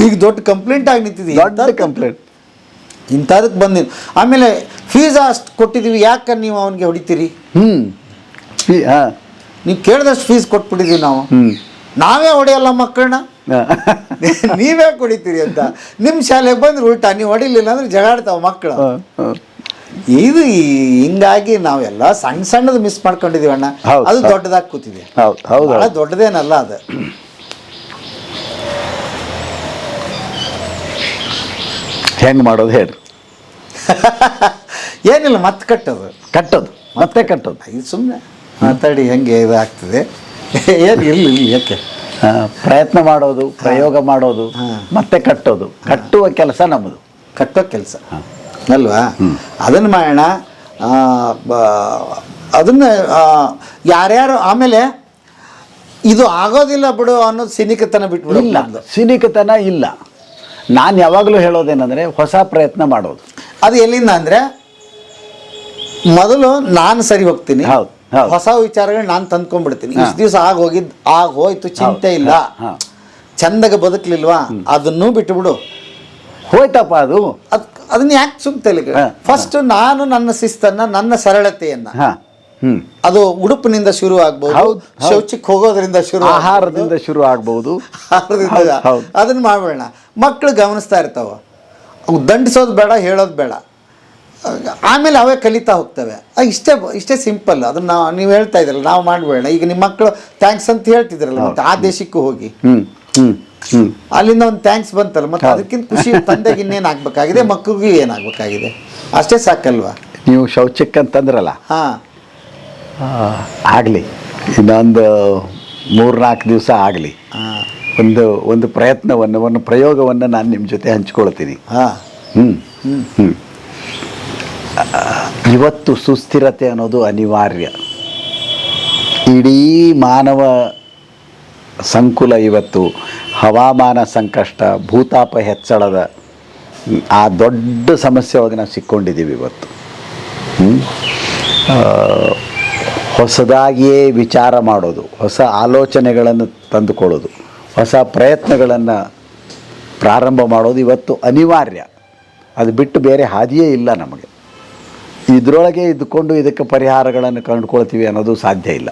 ಈಗ ದೊಡ್ಡ ಕಂಪ್ಲೇಂಟ್ ಆಗಿ ನಿಂತಿದ್ದೀವಿ ದೊಡ್ಡ ಕಂಪ್ಲೇಂಟ್ ಇಂಥದಕ್ಕೆ ಬಂದಿದ್. ಆಮೇಲೆ ಫೀಸ್ ಅಷ್ಟು ಕೊಟ್ಟಿದ್ದೀವಿ ಯಾಕೆ ನೀವು ಅವನಿಗೆ ಹೊಡಿತೀರಿ? ಹ್ಮ್. ಈ- ಹಾ. ನೀವು ಕೇಳಿದಷ್ಟು ಫೀಸ್ ಕೊಟ್ಬಿಟ್ಟಿದೀವಿ ನಾವು. ನಾವೇ ಹೊಡೆಯಲ್ಲ ಮಕ್ಕಳನ್ನ? ನೀವೇ ಕುಡಿತೀರಿ ಅಂತ. ನಿಮ್ಮ ಶಾಲೆಗೆ ಬಂದ್ರೆ ಉಲ್ಟಾ ನೀವು ಹೊಡಿಲಿಲ್ಲ ಅಂದ್ರೆ ಜಗಾಡ್ತಾವ ಮಕ್ಕಳು ಇದು ಹಿಂಗಾಗಿ ನಾವೆಲ್ಲ ಸಣ್ಣ ಸಣ್ಣದು ಮಿಸ್ ಮಾಡ್ಕೊಂಡಿದೀವಿ ಅಣ್ಣ. ಅದು. ದೊಡ್ಡದಾಗಿ ಕೂತಿದೆ. ಹೌದು ಹೌದು ದೊಡ್ಡದೇನಲ್ಲ ಅದು. ಹೆಂಗೆ ಮಾಡೋದು ಹೇಳಿ. ಏನಿಲ್ಲ ಮತ್ತೆ ಕಟ್ಟೋದು. ಕಟ್ಟೋದು ಮತ್ತೆ ಕಟ್ಟೋದು. ಇದು ಸುಮ್ಮನೆ ಮಾತಾಡಿ ಹೆಂಗೆ ಇದು ಆಗ್ತದೆ. ಏನು ಇರಲಿ ಇಲ್ಲಿ ಯಾಕೆ? ಪ್ರಯತ್ನ ಮಾಡೋದು ಪ್ರಯೋಗ ಮಾಡೋದು. ಮತ್ತೆ ಕಟ್ಟೋದು. ಕಟ್ಟುವ ಕೆಲಸ ನಮ್ಮದು. ಕಟ್ಟೋ ಕೆಲಸ. ಅಲ್ವಾ? ಅದನ್ನು ಮಾಡೋಣ. ಅದನ್ನ ಯಾರ್ಯಾರು ಆಮೇಲೆ ಇದು ಆಗೋದಿಲ್ಲ ಬಿಡು ಅನ್ನೋದು ಸಿನಿಕತನ ಬಿಟ್ಬಿಡು ಇಲ್ಲ. ಸಿನಿಕತನ ಇಲ್ಲ. ನಾನು ಯಾವಾಗಲೂ ಹೇಳೋದೇನೆಂದರೆ ಹೊಸ ಪ್ರಯತ್ನ ಮಾಡೋದು. ಅದು ಎಲ್ಲಿಂದ ಅಂದ್ರೆ ಮೊದಲು ನಾನು ಸರಿ ಹೋಗ್ತೀನಿ. ಹೌದು. ಹೊಸ ವಿಚಾರಗಳು ನಾನು ತಂದ್ಕೊಂಡ್ಬಿಡ್ತೀನಿ. ಇಷ್ಟು ದಿವಸ ಆಗ ಹೋಗಿದ್ ಆಗ ಹೋಯ್ತು ಚಿಂತೆ ಇಲ್ಲ ಚಂದಾಗ ಚಂದಗೆ ಬದುಕಲಿಲ್ವಾ? ಅದನ್ನೂ ಬಿಟ್ಟುಬಿಡು ಹೋಯ್ತಪ್ಪ ಅದು? ಅದ್ ಅದನ್ನ ಯಾಕೆ ಹಾ, ಫಸ್ಟ್ ನಾನು ನನ್ನ ಶಿಸ್ತನ್ನ ನನ್ನ ಸರಳತೆಯನ್ನ. ಅದು ಉಡುಪಿನಿಂದ ಶುರು ಆಗ್ಬಹುದು ಹೌದು, ಹೌದು. ಶೌಚಕ್ಕೆ ಹೋಗೋದ್ರಿಂದ ಶುರು ಆಹಾರದಿಂದ ಶುರು ಆಗ್ಬಹುದು. ಅದನ್ನ ಮಾಡ್ಬೇಡ ಮಕ್ಕಳು ಗಮನಿಸ್ತಾ ಇರ್ತಾವ. ಅವು ದಂಡಿಸೋದು ಬೇಡ ಹೇಳೋದು ಬೇಡ. ಆಮೇಲೆ ಅವೇ ಕಲಿತಾ ಹೋಗ್ತವೆ. ಇಷ್ಟೇ ಇಷ್ಟೇ ಸಿಂಪಲ್. ಅದನ್ನ ನಾವು ನೀವು ಹೇಳ್ತಾ ಇದ್ರಲ್ಲ ನಾವು ಮಾಡಬೇಡ ಈಗ ನಿಮ್ಮ ಮಕ್ಕಳು ಥ್ಯಾಂಕ್ಸ್ ಅಂತ ಹೇಳ್ತಿದ್ರಲ್ಲ ಮತ್ತೆ ಆ ದೇಶಕ್ಕೂ ಹೋಗಿ. ಅಲ್ಲಿಂದ ಒಂದು ಥ್ಯಾಂಕ್ಸ್ ಬಂತಲ್ಲ ಮತ್ತೆ ಅದಕ್ಕಿಂತ ಖುಷಿ ತಂದೆಗೆ ಇನ್ನೇನು ಆಗ್ಬೇಕಾಗಿದೆ ಮಕ್ಕಳಿಗೂ ಏನಾಗಬೇಕಾಗಿದೆ? ಅಷ್ಟೇ ಸಾಕಲ್ವಾ? ನೀವು ಶೌಚಕ್ಕೆ ಅಂತಂದ್ರಲ್ಲ? ಹಾಂ. ಆಗಲಿ. ಇನ್ನೊಂದು ಮೂರ್ನಾಲ್ಕು ದಿವಸ ಆಗಲಿ. ಒಂದು ಒಂದು ಪ್ರಯತ್ನವನ್ನು ಒಂದು ಪ್ರಯೋಗವನ್ನು ನಾನು ನಿಮ್ಮ ಜೊತೆ ಹಂಚ್ಕೊಳ್ತೀನಿ. ಹಾಂ. ಹ್ಞೂ ಹ್ಞೂ ಇವತ್ತು ಸುಸ್ಥಿರತೆ ಅನ್ನೋದು ಅನಿವಾರ್ಯ. ಇಡೀ ಮಾನವ ಸಂಕುಲ ಇವತ್ತು ಹವಾಮಾನ ಸಂಕಷ್ಟ, ಭೂತಾಪ ಹೆಚ್ಚಳದ ಆ ದೊಡ್ಡ ಸಮಸ್ಯೆ ಒಳಗೆ ನಾವು ಸಿಕ್ಕೊಂಡಿದ್ದೀವಿ ಇವತ್ತು. ಹೊಸದಾಗಿಯೇ ವಿಚಾರ ಮಾಡೋದು, ಹೊಸ ಆಲೋಚನೆಗಳನ್ನು ತಂದುಕೊಳ್ಳೋದು, ಹೊಸ ಪ್ರಯತ್ನಗಳನ್ನು ಪ್ರಾರಂಭ ಮಾಡೋದು ಇವತ್ತು ಅನಿವಾರ್ಯ. ಅದು ಬಿಟ್ಟು ಬೇರೆ ಹಾದಿಯೇ ಇಲ್ಲ ನಮಗೆ. ಇದರೊಳಗೆ ಇದ್ದುಕೊಂಡು ಇದಕ್ಕೆ ಪರಿಹಾರಗಳನ್ನು ಕಂಡುಕೊಳ್ತೀವಿ ಅನ್ನೋದು ಸಾಧ್ಯ ಇಲ್ಲ.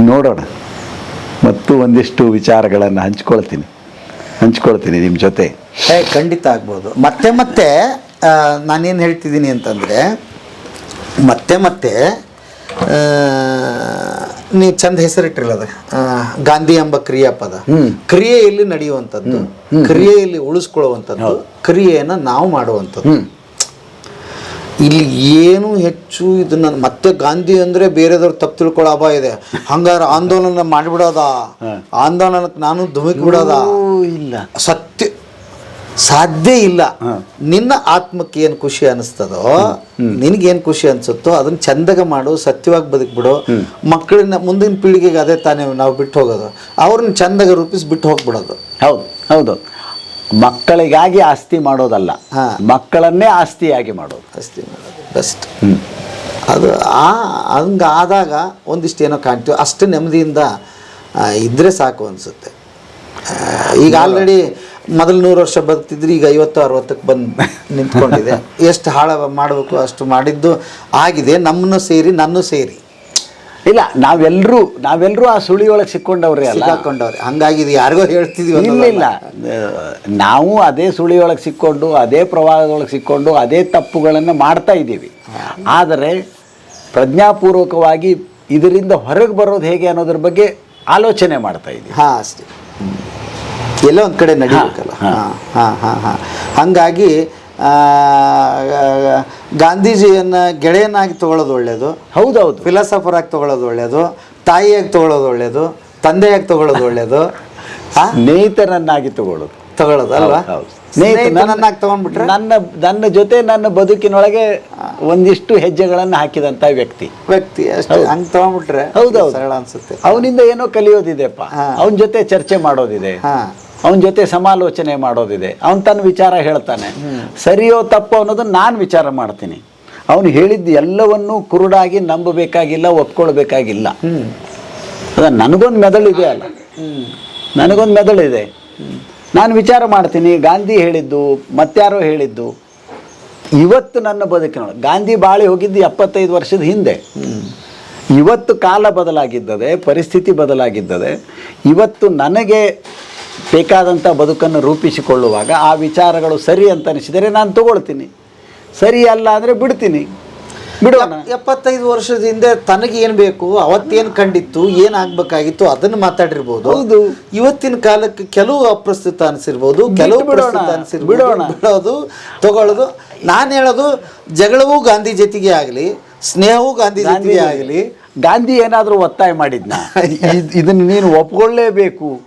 ನೋಡೋಣ. ಮತ್ತು ಒಂದಿಷ್ಟು ವಿಚಾರಗಳನ್ನು ಹಂಚ್ಕೊಳ್ತೀನಿ. ಹಂಚ್ಕೊಳ್ತೀನಿ ನಿಮ್ಮ ಜೊತೆ. ಏ ಖಂಡಿತ ಆಗ್ಬೋದು. ಮತ್ತೆ ಮತ್ತೆ ನಾನೇನು ಹೇಳ್ತಿದ್ದೀನಿ ಅಂತಂದರೆ ಮತ್ತೆ ಮತ್ತೆ ನೀ ನೀವು ಚಂದ ಹೆಸರಿಟ್ಟಿರಲ್ಲ ಅದು? ಗಾಂಧಿ ಎಂಬ ಕ್ರಿಯಾಪದ. ಕ್ರಿಯೆಯಲ್ಲಿ ನಡೆಯುವಂಥದ್ದು ಕ್ರಿಯೆಯಲ್ಲಿ ಉಳಿಸ್ಕೊಳ್ಳುವಂಥದ್ದು ಕ್ರಿಯೆಯನ್ನು ನಾವು ಮಾಡುವಂಥದ್ದು. ಇಲ್ಲಿ ಏನು ಹೆಚ್ಚು ಇದನ್ನ ಮತ್ತೆ ಗಾಂಧಿ ಅಂದ್ರೆ ಬೇರೆದವ್ರು ತಪ್ಪು ತಿಳ್ಕೊಳ್ಳೋ ಅಭಾವ ಇದೆ. ಹಂಗಾರ ಆಂದೋಲನ ಮಾಡಿಬಿಡೋದ? ಆಂದೋಲನಕ್ಕೆ ನಾನು ಧುಮುಕ್ ಬಿಡೋದ? ಇಲ್ಲ. ಸತ್ಯ ಸಾಧ್ಯ ಇಲ್ಲ. ನಿನ್ನ ಆತ್ಮಕ್ಕೆ ಏನು ಖುಷಿ ಅನಿಸ್ತದೋ ನಿನಗೇನು ಖುಷಿ ಅನಿಸುತ್ತೋ ಅದನ್ನ ಚಂದಗ ಮಾಡು ಸತ್ಯವಾಗಿ ಬದುಕ್ಬಿಡು. ಮಕ್ಕಳನ್ನ ಮುಂದಿನ ಪೀಳಿಗೆಗೆ ಅದೇ ತಾನೇ ನಾವು ಬಿಟ್ಟು ಹೋಗೋದು. ಅವ್ರನ್ನ ಚಂದಗ ರೂಪಿಸಿ ಬಿಟ್ಟು ಹೋಗ್ಬಿಡೋದು. ಹೌದು ಹೌದು. ಮಕ್ಕಳಿಗಾಗಿ ಆಸ್ತಿ ಮಾಡೋದಲ್ಲ. ಹಾ. ಮಕ್ಕಳನ್ನೇ ಆಸ್ತಿಯಾಗಿ ಮಾಡೋದು. ಅಷ್ಟೇ ಬೆಸ್ಟ್ ಅದು ಆ ಹಂಗೆ ಆದಾಗ ಒಂದಿಷ್ಟು ಏನೋ ಕಾಣ್ತೀವಿ ಅಷ್ಟು ನೆಮ್ಮದಿಯಿಂದ ಆ, ಇದ್ರೆ ಸಾಕು ಅನಿಸುತ್ತೆ. ಈಗ ಆಲ್ರೆಡಿ ಮೊದಲು ನೂರು ವರ್ಷ ಬರ್ತಿದ್ರೆ ಈಗ ಐವತ್ತು ಅರವತ್ತಕ್ಕೆ ಬಂದು ನಿಂತ್ಕೊಂಡಿದೆ. ಎಷ್ಟು ಹಾಳ ಮಾಡಬೇಕು ಅಷ್ಟು ಮಾಡಿದ್ದು ಆಗಿದೆ ನಮ್ಮನ್ನು ಸೇರಿ ನನ್ನೂ ಸೇರಿ. ಇಲ್ಲ ನಾವೆಲ್ಲರೂ ನಾವೆಲ್ಲರೂ ಆ ಸುಳಿಯೊಳಗೆ ಸಿಕ್ಕೊಂಡವ್ರೆ ಅಲ್ಲ? ಹಾಕೊಂಡವ್ರೆ ಹಂಗಾಗಿ ಇದು ಯಾರಿಗೋ ಹೇಳ್ತಿದೀವಿ ಇಲ್ಲ ಇಲ್ಲ. ನಾವು ಅದೇ ಸುಳಿಯೊಳಗೆ ಸಿಕ್ಕೊಂಡು ಅದೇ ಪ್ರವಾಹದೊಳಗೆ ಸಿಕ್ಕೊಂಡು ಅದೇ ತಪ್ಪುಗಳನ್ನು ಮಾಡ್ತಾ ಇದ್ದೀವಿ. ಆದರೆ ಪ್ರಜ್ಞಾಪೂರ್ವಕವಾಗಿ ಇದರಿಂದ ಹೊರಗೆ ಬರೋದು ಹೇಗೆ ಅನ್ನೋದ್ರ ಬಗ್ಗೆ ಆಲೋಚನೆ ಮಾಡ್ತಾ ಇದ್ದೀವಿ. ಹಾಂ ಅಷ್ಟೇ. ಎಲ್ಲ ಒಂದು ಕಡೆ ನಡಿಬೇಕಲ್ಲ. ಹಾ, ಹಾಂ ಹಾಂ ಹಾಂ. ಹಾಗಾಗಿ ಗಾಂಧೀಜಿಯನ್ನು ಗೆಳೆಯನಾಗಿ ತಗೊಳ್ಳೋದು ಒಳ್ಳೆಯದು ಹೌದೌದು. ಫಿಲಾಸಫರ್ ಆಗಿ ತಗೊಳ್ಳೋದು ಒಳ್ಳೆಯದು ತಾಯಿಯಾಗಿ ತಗೊಳ್ಳೋದು ಒಳ್ಳೆಯದು ತಂದೆಯಾಗಿ ತಗೊಳ್ಳೋದು ಒಳ್ಳೆಯದು ಸ್ನೇಹಿತರನ್ನಾಗಿ ತಗೊಳ್ಳೋದು. ತಗೊಳ್ಳೋದು ಅಲ್ವಾ. ಸ್ನೇಹಿತನನ್ನಾಗಿ ತಗೊಂಡ್ಬಿಟ್ರೆ? ನನ್ನ ನನ್ನ ಜೊತೆ ನನ್ನ ಬದುಕಿನೊಳಗೆ ಒಂದಿಷ್ಟು ಹೆಜ್ಜೆಗಳನ್ನು ಹಾಕಿದಂತ ವ್ಯಕ್ತಿ. ವ್ಯಕ್ತಿ ಅಷ್ಟೇ. ಹಂಗೆ ತಗೊಂಡ್ಬಿಟ್ರೆ ಹೌದೌದು. ಸರಳ ಅನ್ಸುತ್ತೆ. ಅವನಿಂದ ಏನೋ ಕಲಿಯೋದಿದೆಪ್ಪ. ಅವನ ಜೊತೆ ಚರ್ಚೆ ಮಾಡೋದಿದೆ. ಅವನ ಜೊತೆ ಸಮಾಲೋಚನೆ ಮಾಡೋದಿದೆ. ಅವನು ತನ್ನ ವಿಚಾರ ಹೇಳ್ತಾನೆ. ಸರಿಯೋ ತಪ್ಪೋ ಅನ್ನೋದನ್ನ ನಾನು ವಿಚಾರ ಮಾಡ್ತೀನಿ. ಅವನು ಹೇಳಿದ್ದು ಎಲ್ಲವನ್ನೂ ಕುರುಡಾಗಿ ನಂಬಬೇಕಾಗಿಲ್ಲ, ಒಪ್ಕೊಳ್ಬೇಕಾಗಿಲ್ಲ. ಅದ ನನಗೊಂದು ಇದೆ ಅಲ್ಲ. ನನಗೊಂದು ಇದೆ. ನಾನು ವಿಚಾರ ಮಾಡ್ತೀನಿ. ಗಾಂಧಿ ಹೇಳಿದ್ದು, ಮತ್ತಾರೋ ಹೇಳಿದ್ದು. ಇವತ್ತು ನನ್ನ ಬದುಕಿನೊಳಗೆ ಗಾಂಧಿ ಬಾಳಿ ಹೋಗಿದ್ದು ಎಪ್ಪತ್ತೈದು ವರ್ಷದ ಹಿಂದೆ. ಇವತ್ತು ಕಾಲ ಬದಲಾಗಿದ್ದದೆ, ಪರಿಸ್ಥಿತಿ ಬದಲಾಗಿದ್ದದೆ. ಇವತ್ತು ನನಗೆ ಬೇಕಾದಂಥ ಬದುಕನ್ನು ರೂಪಿಸಿಕೊಳ್ಳುವಾಗ ಆ ವಿಚಾರಗಳು ಸರಿ ಅಂತ ಅನಿಸಿದರೆ ನಾನು ತಗೊಳ್ತೀನಿ. ಸರಿ ಅಲ್ಲ ಅಂದರೆ ಬಿಡ್ತೀನಿ. ಬಿಡೋಣ ಎಪ್ಪತ್ತೈದು ವರ್ಷದ ಹಿಂದೆ ತನಗೆ ಏನ್ ಬೇಕು ಅವತ್ತೇನು ಕಂಡಿತ್ತು ಏನು ಆಗ್ಬೇಕಾಗಿತ್ತು ಅದನ್ನ ಮಾತಾಡಿರ್ಬೋದು. ಹೌದು. ಇವತ್ತಿನ ಕಾಲಕ್ಕೆ ಕೆಲವು ಅಪ್ರಸ್ತುತ ಅನಿಸಿರ್ಬೋದು ಕೆಲವು ಬಿಡೋಣ. ಅನಿಸಿರ್ಬೋದು. ಬಿಡೋಣ. ಬಿಡೋದು ತಗೊಳ್ಳೋದು. ನಾನು ಹೇಳೋದು ಜಗಳವೂ ಗಾಂಧಿ ಜೊತೆಗೆ ಆಗಲಿ ಸ್ನೇಹವೂ ಗಾಂಧಿ ಜೊತೆಗೆ ಆಗಲಿ. ಗಾಂಧಿ ಏನಾದರೂ ಒತ್ತಾಯ ಮಾಡಿದ್ನ? ಇದ್- ಇದನ್ನು ನೀನು ಒಪ್ಕೊಳ್ಳೇಬೇಕು.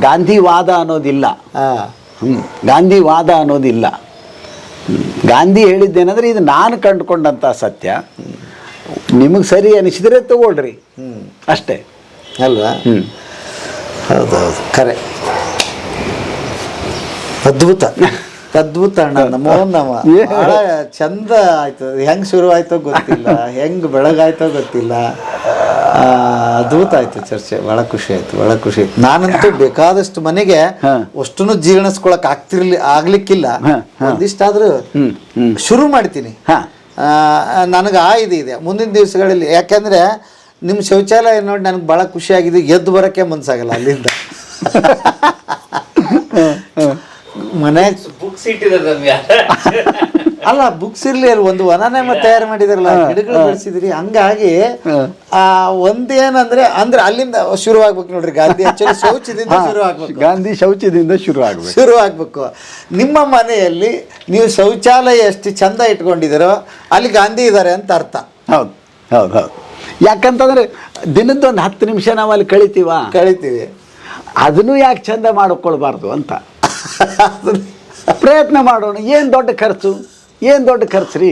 ಗಾಂಧಿವಾದ ಅನ್ನೋದಿಲ್ಲ. ಹ್ಮ್. ಗಾಂಧಿವಾದ ಅನ್ನೋದಿಲ್ಲ. ಗಾಂಧಿ ಹೇಳಿದ್ದೇನಂದ್ರೆ ಇದು ನಾನು ಕಂಡುಕೊಂಡಂಥ ಸತ್ಯ. ನಿಮಗೆ ಸರಿ ಅನಿಸಿದರೆ ತಗೊಳ್ರಿ. ಅಷ್ಟೇ. ಅಲ್ವಾ? ಹ್ಞೂ ಹೌದೌದು ಕರೆ. ಅದ್ಭುತ. ಅದ್ಭುತ ಅಣ್ಣ ನಮೋ ನಮ. ಬಹಳ ಚಂದ ಆಯ್ತು. ಹೆಂಗ್ ಶುರು ಆಯ್ತೋ ಗೊತ್ತಿಲ್ಲ. ಹೆಂಗ್ ಬೆಳಗಾಯ್ತೋ ಗೊತ್ತಿಲ್ಲ. ಆಯ್ತು ಚರ್ಚೆ. ಬಹಳ ಖುಷಿ ಆಯ್ತು ಬಹಳ ಖುಷಿ ಆಯ್ತು. ನಾನಂತೂ ಬೇಕಾದಷ್ಟು ಮನೆಗೆ. ಅಷ್ಟನ್ನು ಜೀರ್ಣಿಸ್ಕೊಳಕ್ ಆಗ್ತಿರ್ಲಿ ಆಗ್ಲಿಕ್ಕಿಲ್ಲ. ಒಂದಿಷ್ಟ ಆದ್ರೂ ಒಂದಿಷ್ಟಾದ್ರೂ. ಶುರು ಮಾಡ್ತೀನಿ. ಹಾ. ನನಗೆ ಆ ಇದು ಇದೆ. ಮುಂದಿನ ದಿವಸಗಳಲ್ಲಿ ಯಾಕೆಂದ್ರೆ ನಿಮ್ಮ ಶೌಚಾಲಯ ನೋಡಿ ನನಗೆ ಭಾಳ ಖುಷಿಯಾಗಿದೆ ಎದ್ದು ಬರಕ್ಕೆ ಮನ್ಸಾಗಲ್ಲ ಅಲ್ಲಿಂದ. ಮನೆ ಬುಕ್ಸ್ ಇಟ್ಟಿದ್ದಾರೆ ನಮ್ಗೆ. ಅಲ್ಲ ಬುಕ್ಸ್ ಇರ್ಲಿ ಅಲ್ಲಿ ಒಂದು ವನನೇಮ ತಯಾರು ಮಾಡಿದಾರಲ್ಲ ಗಿಡಗಳು ಬೆಳೆಸಿದ್ರಿ ಹಂಗಾಗಿ ಆ ಒಂದೇನಂದ್ರೆ ಅಂದ್ರೆ ಅಲ್ಲಿಂದ ಶುರು ಆಗ್ಬೇಕು ನೋಡ್ರಿ ಗಾಂಧಿ ಆಕ್ಚುಲಿ ಶೌಚದಿಂದ ಶುರು ಆಗ್ಬೇಕು ಗಾಂಧಿ ಶೌಚದಿಂದ ಶುರು ಆಗಬೇಕು ಶುರು ಆಗ್ಬೇಕು ನಿಮ್ಮ ಮನೆಯಲ್ಲಿ ನೀವು ಶೌಚಾಲಯ ಎಷ್ಟು ಚಂದ ಇಟ್ಕೊಂಡಿದ್ದೀರೋ ಅಲ್ಲಿ ಗಾಂಧಿ ಇದ್ದಾರೆ ಅಂತ ಅರ್ಥ. ಹೌದು ಹೌದು ಹೌದು. ಯಾಕಂತಂದ್ರೆ ಒಂದು ಹತ್ತು ನಿಮಿಷ ನಾವು ಅಲ್ಲಿ ಕಳಿತೀವ? ಕಳಿತೀವಿ. ಅದನ್ನು ಯಾಕೆ ಚಂದ ಮಾಡಿಕೊಳ್ಬಾರ್ದು ಅಂತ? ಪ್ರಯತ್ನ ಮಾಡೋಣ ಏನು ದೊಡ್ಡ ಖರ್ಚು? ಏನು ದೊಡ್ಡ ಖರ್ಚು ರೀ.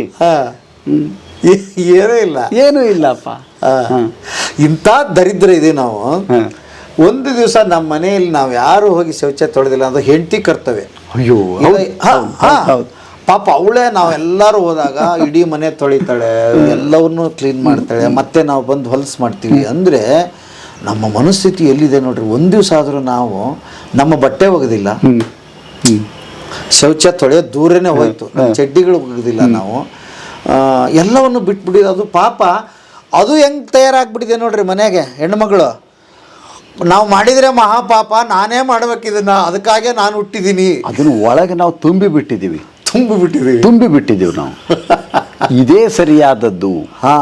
ಏನೂ ಇಲ್ಲ. ಏನೂ ಇಲ್ಲಪ್ಪ. ಇಂಥ ದರಿದ್ರ ಇದೆ ನಾವು. ಒಂದು ದಿವಸ ನಮ್ಮ ಮನೆಯಲ್ಲಿ ನಾವು ಯಾರು ಹೋಗಿ ಶೌಚ ತೊಳೆದಿಲ್ಲ ಅಂದ್ರೆ ಹೆಂಡತಿ ಕರ್ತವೆ ಅಯ್ಯೋ ಹೌದು, ಹಾ, ಹೌದು, ಪಾಪ ಅವಳೇ ನಾವೆಲ್ಲರೂ ಹೋದಾಗ ಇಡೀ ಮನೆ ತೊಳಿತಾಳೆ ಎಲ್ಲವನ್ನೂ ಕ್ಲೀನ್ ಮಾಡ್ತಾಳೆ ಮತ್ತೆ ನಾವು ಬಂದು ಹೊಲಸು ಮಾಡ್ತೀವಿ. ಅಂದರೆ ನಮ್ಮ ಮನಸ್ಥಿತಿ ಎಲ್ಲಿದೆ ನೋಡ್ರಿ? ಒಂದು ದಿವಸ ಆದರೂ ನಾವು ನಮ್ಮ ಬಟ್ಟೆ ಒಗೆದಿಲ್ಲ. ಶೌಚ ತೊಳೆಯೋ ದೂರನೇ ಹೋಯ್ತು. ಚಡ್ಡಿಗಳು ಒಗ್ದಿಲ್ಲ ನಾವು. ಎಲ್ಲವನ್ನು ಬಿಟ್ಬಿಟ್ಟಿದ್ದು ಅದು ಪಾಪ. ಅದು ಹೆಂಗೆ ತಯಾರಾಗ್ಬಿಟ್ಟಿದೆ ನೋಡ್ರಿ ಮನೆಗೆ ಹೆಣ್ಮಗಳು ನಾವು ಮಾಡಿದರೆ ಮಹಾಪಾಪ ನಾನೇ ಮಾಡ್ಬೇಕು ಇದನ್ನ. ಅದಕ್ಕಾಗೆ ನಾನು ಹುಟ್ಟಿದ್ದೀನಿ ಅದನ್ನು ಒಳಗೆ ನಾವು ತುಂಬಿ ಬಿಟ್ಟಿದ್ದೀವಿ. ತುಂಬಿ ಬಿಟ್ಟಿದ್ದೀವಿ ತುಂಬಿ ಬಿಟ್ಟಿದ್ದೀವಿ ನಾವು. ಇದೇ ಸರಿಯಾದದ್ದು. ಹಾ.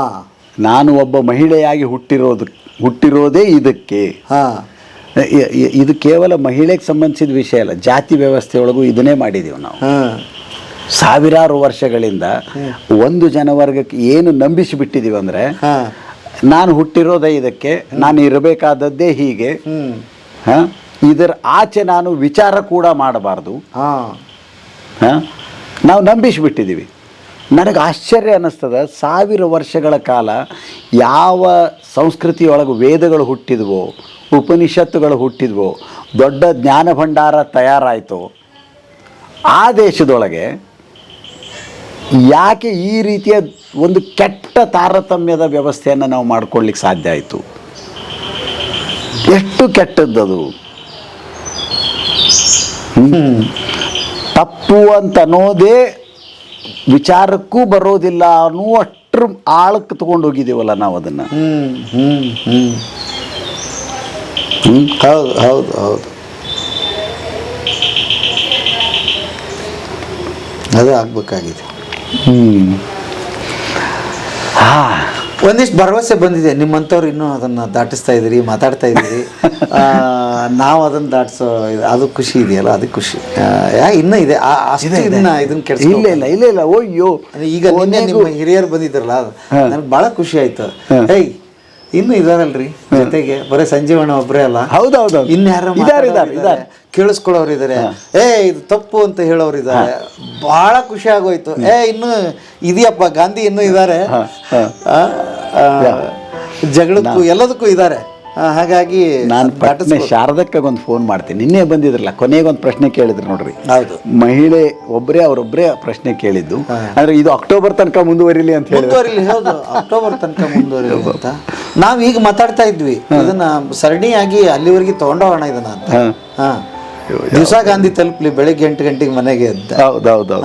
ನಾನು ಒಬ್ಬ ಮಹಿಳೆಯಾಗಿ ಹುಟ್ಟಿರೋದು ಹುಟ್ಟಿರೋದೇ ಇದಕ್ಕೆ. ಹಾ. ಇದು ಕೇವಲ ಮಹಿಳೆಗೆ ಸಂಬಂಧಿಸಿದ ವಿಷಯ ಅಲ್ಲ. ಜಾತಿ ವ್ಯವಸ್ಥೆಯೊಳಗೂ ಇದನ್ನೇ ಮಾಡಿದೀವಿ ನಾವು. ಸಾವಿರಾರು ವರ್ಷಗಳಿಂದ ಒಂದು ಜನವರ್ಗಕ್ಕೆ ಏನು ನಂಬಿಸಿ ಬಿಟ್ಟಿದ್ದೀವಿ ಅಂದ್ರೆ ನಾನು ಹುಟ್ಟಿರೋದೇ ಇದಕ್ಕೆ ನಾನು ಇರಬೇಕಾದದ್ದೇ ಹೀಗೆ. ಇದರ ಆಚೆ ನಾನು ವಿಚಾರ ಕೂಡ ಮಾಡಬಾರ್ದು? ನಾವು ನಂಬಿಸಿಬಿಟ್ಟಿದ್ದೀವಿ ನನಗೆ ಆಶ್ಚರ್ಯ ಅನ್ನಿಸ್ತದ ಸಾವಿರ ವರ್ಷಗಳ ಕಾಲ ಯಾವ ಸಂಸ್ಕೃತಿಯೊಳಗೆ ವೇದಗಳು ಹುಟ್ಟಿದ್ವೋ ಉಪನಿಷತ್ತುಗಳು ಹುಟ್ಟಿದ್ವು. ದೊಡ್ಡ ಜ್ಞಾನ ಭಂಡಾರ ತಯಾರಾಯಿತು. ಆ ದೇಶದೊಳಗೆ ಯಾಕೆ ಈ ರೀತಿಯ ಒಂದು ಕೆಟ್ಟ ತಾರತಮ್ಯದ ವ್ಯವಸ್ಥೆಯನ್ನು ನಾವು ಮಾಡ್ಕೊಳ್ಳಿಕ್ಕೆ ಸಾಧ್ಯ ಆಯಿತು? ಎಷ್ಟು ಕೆಟ್ಟದ್ದದು. ತಪ್ಪು ಅಂತ ಅನ್ನೋದೇ ವಿಚಾರಕ್ಕೂ ಬರೋದಿಲ್ಲ ಅನ್ನುವಷ್ಟ್ರ ಆಳಕ್ಕೆ ತಗೊಂಡು ಹೋಗಿದ್ದೀವಲ್ಲ ನಾವು ಅದನ್ನು? ಹೌದು ಹೌದು ಹೌದು. ಅದೇ ಆಗ್ಬೇಕಾಗಿದೆ. ಹ್ಮ್. ಹಾ. ಒಂದಿಷ್ಟು ಭರವಸೆ ಬಂದಿದೆ. ನಿಮ್ಮಂಥವ್ರು ಇನ್ನೂ ಅದನ್ನು ದಾಟಿಸ್ತಾ ಇದ್ದೀರಿ ಮಾತಾಡ್ತಾ ಇದ್ದೀರಿ. ಆ, ನಾವು ಅದನ್ನು ದಾಟಿಸೋ ಅದು ಖುಷಿ ಇದೆಯಲ್ಲ ಅದು ಖುಷಿ. ಯಾ ಇನ್ನೂ ಇದೆ. ಇದನ್ನ ಇಲ್ಲ ಇಲ್ಲ ಇಲ್ಲ ಇಲ್ಲ. ಓಯ್ಯೋ. ಈಗ ನಿಮ್ಮ ಹಿರಿಯರು ಬಂದಿದ್ರಲ್ಲ ನನಗೆ ಭಾಳ ಖುಷಿ ಆಯ್ತು. ಹೇಯ್ ಇನ್ನು ಇದಾರಲ್ರಿ ಜೊತೆಗೆ ಬರೀ ಸಂಜೀವಣ್ಣ ಒಬ್ಬರೇ ಅಲ್ಲ. ಹೌದೌದು ಇನ್ಯಾರ ಇದಾರೆ ಇದಾರೆ ಇದಾರೆ. ಕೇಳಿಸ್ಕೊಳ್ಳೋರು ಇದಾರೆ. ಏ ಇದು ತಪ್ಪು ಅಂತ ಹೇಳೋರು ಇದ್ದಾರೆ ಬಹಳ ಖುಷಿ ಆಗೋಯ್ತು. ಏ ಇನ್ನು ಇದೆಯಪ್ಪ ಗಾಂಧಿ ಇನ್ನೂ ಇದ್ದಾರೆ. ಜಗಳಕ್ಕೂ ಎಲ್ಲದಕ್ಕೂ ಇದ್ದಾರೆ. ಹಾಗಾಗಿ ನಾನು ಪ್ರಶ್ನೆ ದಾಟಿಸ್ಬೋದು. ಶಾರದಕ್ಕಾಗೊಂದು ಫೋನ್ ಮಾಡ್ತೀನಿ. ನಿನ್ನೆ ಬಂದಿದ್ರಲ್ಲ ಕೊನೆಗೊಂದು ಪ್ರಶ್ನೆ ಕೇಳಿದ್ರು ನೋಡ್ರಿ. ಹೌದು. ಮಹಿಳೆ ಒಬ್ಬರೇ ಅವರೊಬ್ಬರೇ ಪ್ರಶ್ನೆ ಕೇಳಿದ್ದು. ಅಂದ್ರೆ ಇದು ಅಕ್ಟೋಬರ್ ತನಕ ಮುಂದುವರಿಲಿ ಅಂತ ಹೇಳಿ ಹೌದು. ಅಕ್ಟೋಬರ್ ತನಕ ಮುಂದುವರಿಲಿ ಅಂತ. ನಾವ್ ಈಗ ಮಾತಾಡ್ತಾ ಇದ್ವಿ. ಅದನ್ನ ಸರಣಿಯಾಗಿ ಅಲ್ಲಿವರೆಗೆ ತಗೊಂಡೋಗೋಣ ಇದನ್ನ ಅಂತ. ದಿವಸ ಗಾಂಧಿ ತಲುಪ್ಲಿ ಬೆಳಿಗ್ಗೆ ಎಂಟು ಗಂಟೆಗೆ ಮನೆಗೆ ಅಂತ. ಹೌದೌದು